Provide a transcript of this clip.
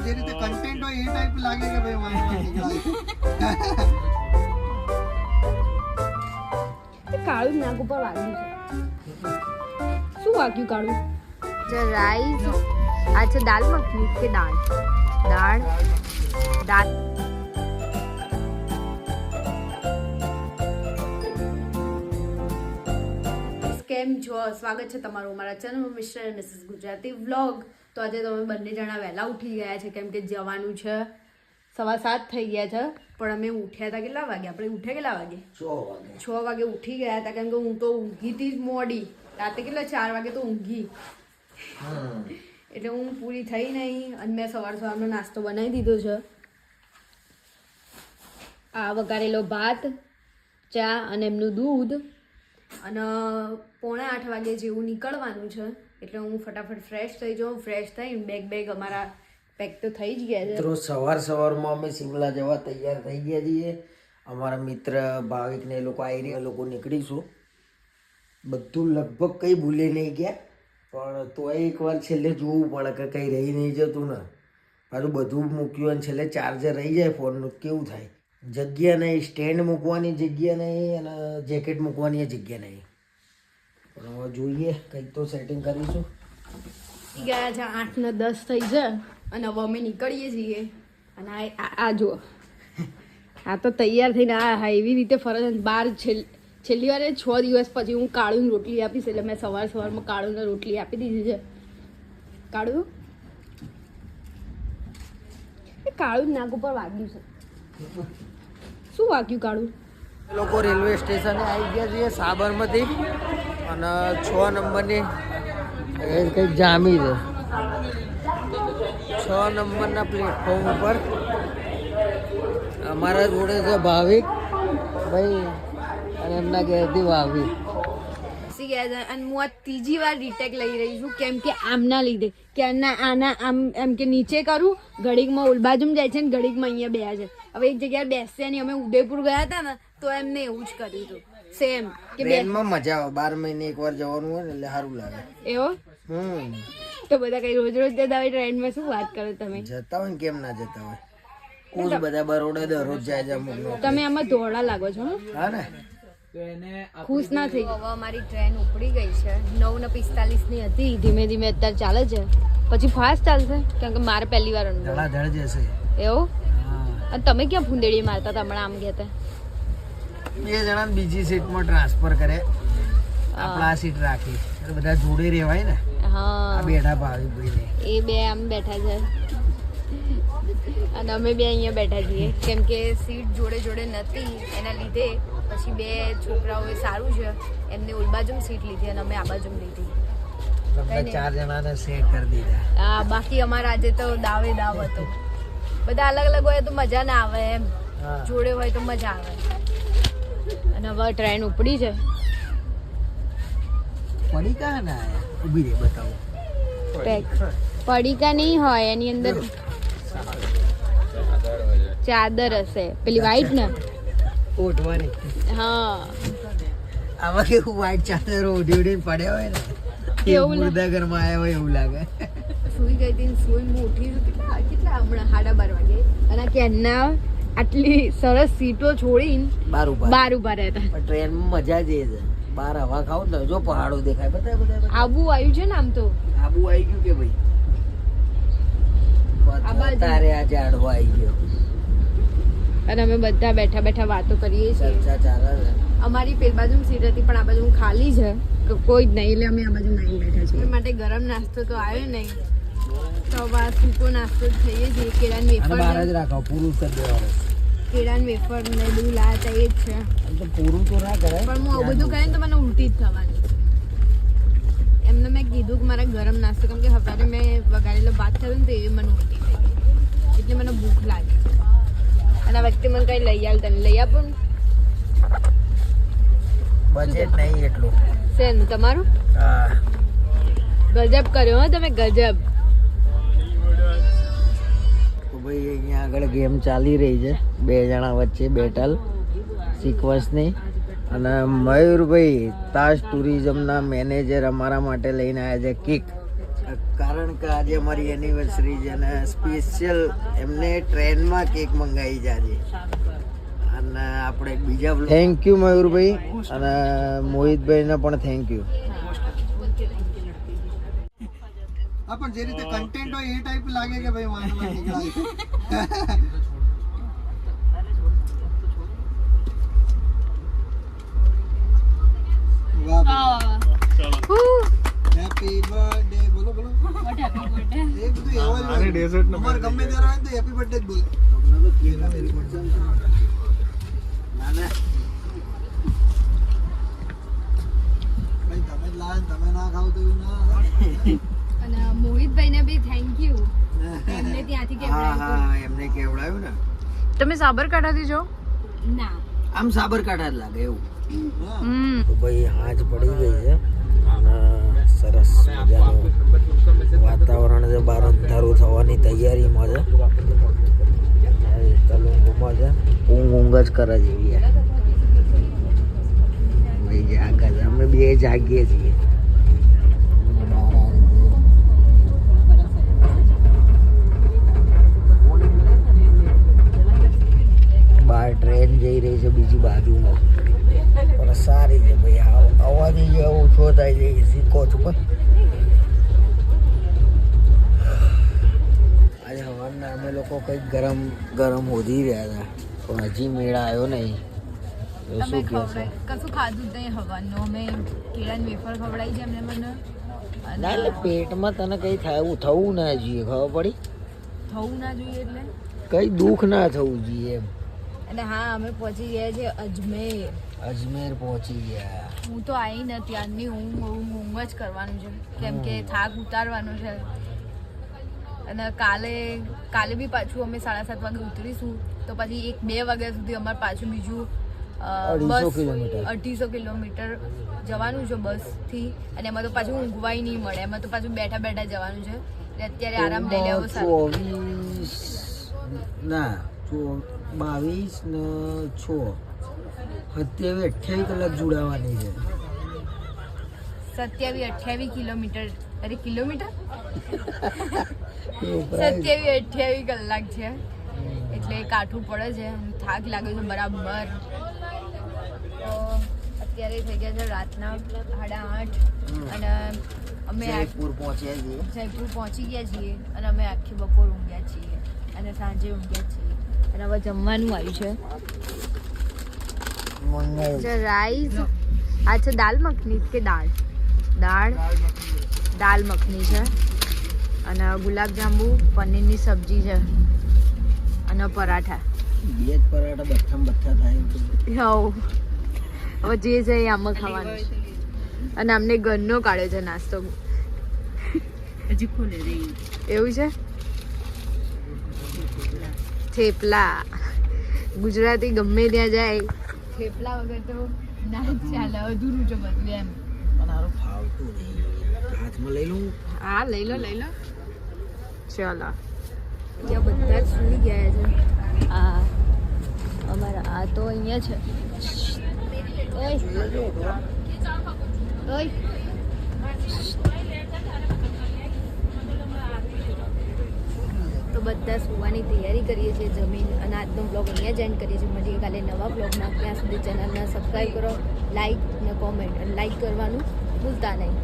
પણ જે રીતે કન્ટેન્ટ હોય એ ટાઈપ લાગે કે ભાઈ વાંચવા કાળું નાક ઉપર વાગ્યું છે. શું વાગ્યું કાળું? જે રાઈસ અચ્છા છે દાલ મખની કે દાળ? દાળ. દાળ. કેમ છો? સ્વાગત છે તમારું મારા channel mister Mrs Gujarati vlog તો આજે તમે બંને જણા વહેલા ઉઠી ગયા છે કેમ કે જવાનું છે. સવા સાત થઈ ગયા છે પણ અમે ઉઠ્યા હતા કેટલા વાગે? આપણે ઉઠ્યા કેટલા વાગે? છ વાગે. ઉઠી ગયા હતા કેમ કે હું તો ઊંઘી જ મોડી. રાતે કેટલા? ચાર વાગે તો ઊંઘી. એટલે હું પૂરી થઈ નહીં અને મેં સવાર સવારનો નાસ્તો બનાવી દીધો છે. આ વઘારેલો ભાત ચા અને એમનું દૂધ. અને પોણા આઠ વાગે જેવું નીકળવાનું છે. એટલે હું ફટાફટ ફ્રેશ થઈ જાઉં. ફ્રેશ થઈ બેગ બેગ અમારા પેક તો થઈ જ ગયા છે. મિત્રો, સવાર સવારમાં અમે શિમલા જવા તૈયાર થઈ ગયા છીએ. અમારા મિત્ર ભાવિક ને એ લોકો આવી રહ્યા લોકો નીકળીશું. બધું લગભગ કંઈ ભૂલે નહીં ગયા, પણ તોય એકવાર છેલ્લે જોવું પડે કે કંઈ રહી નહીં જતું ને. પાછું બધું મૂક્યું અને છેલ્લે ચાર્જર રહી જાય ફોનનું કેવું થાય? જગ્યા નહીં સ્ટેન્ડ મૂકવાની જગ્યા નહીં અને જેકેટ મૂકવાની જગ્યા નહીં. જોઈએ, કંઈક તો સેટિંગ કરીશું. ગયા છે, આઠ ને દસ થઈ છે, અને હવે અમે નીકળીએ છીએ. અને આ જુઓ. આ તો તૈયાર થઈને આ હા એવી રીતે ફરજ. બાર છેલ્લી વારે છ દિવસ પછી હું કાળું રોટલી આપીશ, એટલે મેં સવાર સવારમાં કાળુને રોટલી આપી દીધી છે. કાળુ? એ કાળું નાક ઉપર વાગ્યું છે. શું વાગ્યું કાળું? લોકો રેલવે સ્ટેશને આવી ગયા છીએ સાબરમતી અને છ નંબરની કંઈક જામી છે. છ નંબરના પ્લેટફોર્મ ઉપર અમારા જોડે છે ભાવિક, ભાઈ, અને એમના ઘેરથી ભાવિક. બેસી ગયા છે અને હું આ ત્રીજી વાર રીટેક લઈ રહી છું કેમ કે આમના લીધે. કે આના આના આમ એમ કે નીચે કરું ઘડીકમાં ઉલબાજુમ જાય છે ને ઘડીકમાં અહીંયા બે છે. હવે એક જગ્યાએ બેસશે નહીં. અમે ઉદયપુર ગયા હતા ને તો એમને એવું જ કર્યું હતું. સેમ કે બેનમાં મજા આવે. બાર મહિને એકવાર જવાનું હોય ને એટલે સારું લાગે. એવો? હમ. તો બધા કઈ રોજ રોજ જતા હોય ટ્રેનમાં શું વાત કરો તમે? જતા હોય કેમ ના જતા હોય? કુછ બધા બરોડા દરરોજ જાય છે તમે આમાં ધોળા લાગો છો હં? ખુશ ના થઈ હવે અમારી ટ્રેન ઉપડી ગઈ છે. નવ ને પિસ્તાલીસની હતી. ધીમે ધીમે અત્યારે ચાલે છે. પછી ફાસ્ટ ચાલશે કેમ કે મારે પહેલી વાર અનુભવ. જશે એવો? અને તમે ક્યાં ફૂંદેડી મારતા હતા હમણાં આમ ગયા બે જણા બીજી સીટમાં ટ્રાન્સફર કરે. આપણે સીટ રાખી. બધા જોડે રહેવાય ને. હા. બેઠા ભાવી ભાઈ એ બે આમ બેઠા છે. અને અમે બે અહીંયા બેઠા છીએ. કેમ કે સીટ જોડે જોડે નથી. એના લીધે પછી બે છોકરાઓએ સારું છે એમને ઓલ બાજુ સીટ લીધી અને અમે આ બાજુ લીધી ચાર જણાને સેટ કરી દીધા. બાકી અમારા આજે તો દાવે દાવ હતો. બધા અલગ અલગ હોય તો મજા ના આવે એમ. જોડે હોય તો મજા આવે. અને હવે ટ્રેન ઉપડી છે. પડી કા ને ઊભી રે બતાવો. પડીકા નહીં હોય એની અંદર ચાદર હશે. પેલી વ્હાઈટ ને? ઓઢવાની. હા. આવા કેવું વાઈટ ચાદર ઓઢી ઓઢીને પડ્યા હોય ને? એવું લાગે? મુર્દાઘરમાં આવ્યા હોય એવું લાગે. સુઈ ગઈ હતી સુઈ હું ઉઠી કેટલા કેટલા હમણાં સાડા બાર વાગે? અને ક્યારના આટલી સરસ સીટો છોડીને બાર ઊભા બાર ઊભા રહેતા પણ ટ્રેનમાં મજા જ એ છે. બાર હવા ખાવ ને જો પહાડો દેખાય. બધા બધા આબુ આવ્યું છે ને આમ તો? આબુ આવી ગયું કે ભાઈ? તારે આ ઝાડવો આવી ગયો. અને અમે બધા બેઠા બેઠા વાતો કરીએ છીએ. અમારી પેલ બાજુ સીટ હતી પણ આ બાજુ ખાલી છે કોઈ જ નહીં એટલે અમે આ બાજુ નહીં બેઠા છીએ. એ માટે ગરમ નાસ્તો તો આવ્યો નહીં. તો આ સૂકો નાસ્તો જ ખાઈએ છીએ. કેળાન વેફર બહાર જ રાખો પૂરું કરી દેવાનું. કેળાન વેફર ને બધું લાતા એ જ છે. તો પૂરું તો ના કરાય. પણ હું આવું બધું ખાઈને તો મને ઉલટી જ થવાની. એમને મેં કીધું કે મારે ગરમ નાસ્તો કેમ કે સવારે મેં વગાડેલો ભાત ખાધો ને તો એ મને ઉલટી થઈ એટલે મને ભૂખ લાગી. આ વખતે મને કઈ લઈ આવ તને લઈ આપો ને. બજેટ નહીં એટલું. શેન તમારું? ગજબ કર્યો હો તમે ગજબ. ભાઈ અહીંયા આગળ ગેમ ચાલી રહી છે. બે જણા વચ્ચે બેટલ સિક્વન્સની અને મયુરભાઈ તાજ ટુરિઝમના મેનેજર અમારા માટે લઈને આવ્યા છે. કિક કારણ કે આજે અમારી એનિવર્સરી છે અને સ્પેશિયલ એમને ટ્રેનમાં કેક મંગાવી જાજે અને આપણે બીજા થેન્ક યુ મયુરભાઈ. અને મોહિતભાઈને પણ થેન્ક યુ હા પણ જે રીતે કન્ટેન્ટ હોય એ ટાઈપ લાગે કે ભાઈ વાંચવા નીકળાય એવું જ હોય અમારે ગમે ત્યારે આવે તો હેપી બર્થડે જ બોલે. ના ના ભાઈ તમે જ લાવે ને તમે ના ખાવ તો ના બી થેન્ક યુ એમને ત્યાંથી કેવડાવ્યું હા એમને કેવડાવ્યું ને? તમે સાબરકાંઠાથી છો? ના. આમ સાબરકાંઠા જ લાગે એવું. ભાઈ હાજ પડી ગઈ છે. અને સરસ મજાનું ઊંઘ ઊંઘ જ કરે છે એવી આ. ભાઈ જાગે છે અમે બે જાગીએ છીએ બહાર ટ્રેન જઈ રહી છે બીજી બાજુમાં પણ સારી છે ભાઈ આ અવાજ જે ઓછો થાય છે એસી કોચ પર આજે હવારના અમે લોકો કંઈક ગરમ ગરમ હોધી રહ્યા હતા. પણ હજી મેળ આવ્યો નહીં. તો શું કહો છો? કશું ખાધું નહીં હવાનું. અમે કેળાની વેફર ખવડાવી છે એમને મને. ના એટલે પેટમાં તને કંઈ થાય થવું ના જોઈએ ખબર પડી? થવું ના જોઈએ એટલે? કંઈ દુઃખ ના થવું જોઈએ એમ. અને હા અમે પહોંચી ગયા છે અજમેર. અજમેર પહોંચી ગયા. હું તો આવી ને ત્યારની ઊંઘ ઊંઘ ઊંઘ જ કરવાનું છે. કેમ કે થાક ઉતારવાનો છે. અને કાલે કાલે બી પાછું અમે સાડા સાત વાગે ઉતરીશું. તો પછી એક બે વાગ્યા સુધી અમારે પાછું બીજું બસ અઢીસો કિલોમીટર જવાનું છે બસથી. અને એમાં તો પાછું ઊંઘવાય નહીં મળે. એમાં તો પાછું બેઠા બેઠા જવાનું છે. એટલે અત્યારે આરામ લઈ લેવો સારું. ના બાવીસ ને છ. સત્યાવીસ અઠ્યાવીસ કલાક જોડાવાની છે. સત્યાવીસ અઠ્યાવી કિલોમીટર. અરે કિલોમીટર? એવું અઠ્યાવી કલાક છે. એટલે કાઠું પડે છે. થાક લાગે છે બરાબર. તો અત્યારે થઈ ગયા છે રાતના સાડા આઠ. અને અમે જયપુર પહોંચ્યા છીએ. જયપુર પહોંચી ગયા છીએ અને અમે આખી બપોર ઊંઘ્યા છીએ અને સાંજે ઊંઘ્યા છીએ. અને હવે જમવાનું આવ્યું છે. રાઈસ આ છે દાલ મખની કે દાળ? દાળ? દાલ મખની છે. અને ગુલાબજાંબુ પનીરની સબ્જી છે અને પરાઠા. બે જ પરાઠા બઠ્ઠા બઠ્ઠા થાય હવ. હવે જે છે એ આમાં ખાવાનું છે અને અમને ઘરનો કાઢ્યો છે નાસ્તો. એવું છે? થેપલા. ગુજરાતી ગમે ત્યાં જાય. થેપલા વગર તો ના જ ચાલે. અધૂરું છે બધું એમ. પણ હારું ફાવતું નહીં. હાથમાં લઈ લઉં? હા લઈ લો લઈ લો. ચલો. બધા જ સુઈ ગયા છે. આ અમારા આ તો અહીંયા છે તો બધા સુવાની તૈયારી કરીએ છીએ જમીન અને આજનો બ્લોગ અહીંયા જ એન્ડ કરીએ છીએ. મળીએ કાલે નવા બ્લોગમાં ત્યાં સુધી ચેનલને સબસ્ક્રાઈબ કરો લાઈક ને કોમેન્ટ અને લાઈક કરવાનું ભૂલતા નહીં.